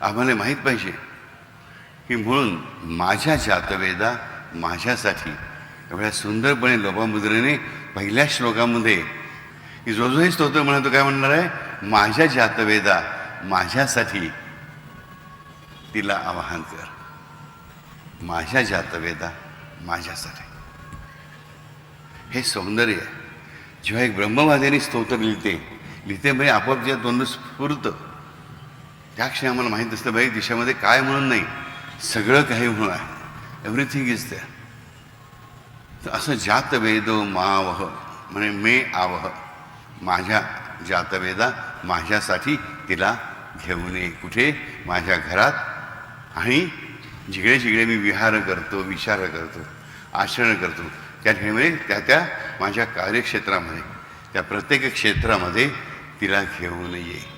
आम्हाला माहीत पाहिजे की म्हणून माझ्या जातवेदा माझ्यासाठी एवढ्या सुंदरपणे लोपामुद्रेने पहिल्या श्लोकामध्ये की जो जोही स्तोत्र म्हणतो काय म्हणणार आहे? माझ्या जातवेदा माझ्यासाठी तिला आवाहन कर. माझ्या जातवेदा माझ्यासाठी. हे सौंदर्य जेव्हा एक ब्रह्मवाद्याने स्तोत्र लिहिते लिहिते म्हणजे आपोआप जे दोन स्फूर्त त्या क्षणी आम्हाला माहीत नसतं बाई दिशामध्ये काय म्हणून नाही सगळं काही म्हणून आहे. एव्हरीथिंग इज त्या तर असं जातवेदो मावह म्हणजे मे आवह माझ्या जातवेदा माझ्यासाठी तिला घेऊन ये कुठे? माझ्या घरात. आणि जिकडे जिकडे मी विहार करतो विचार करतो आचरण करतो. त्या ठिकाणी त्या त्या माझ्या कार्यक्षेत्रामध्ये त्या प्रत्येक क्षेत्रामध्ये तिला घेऊन ये.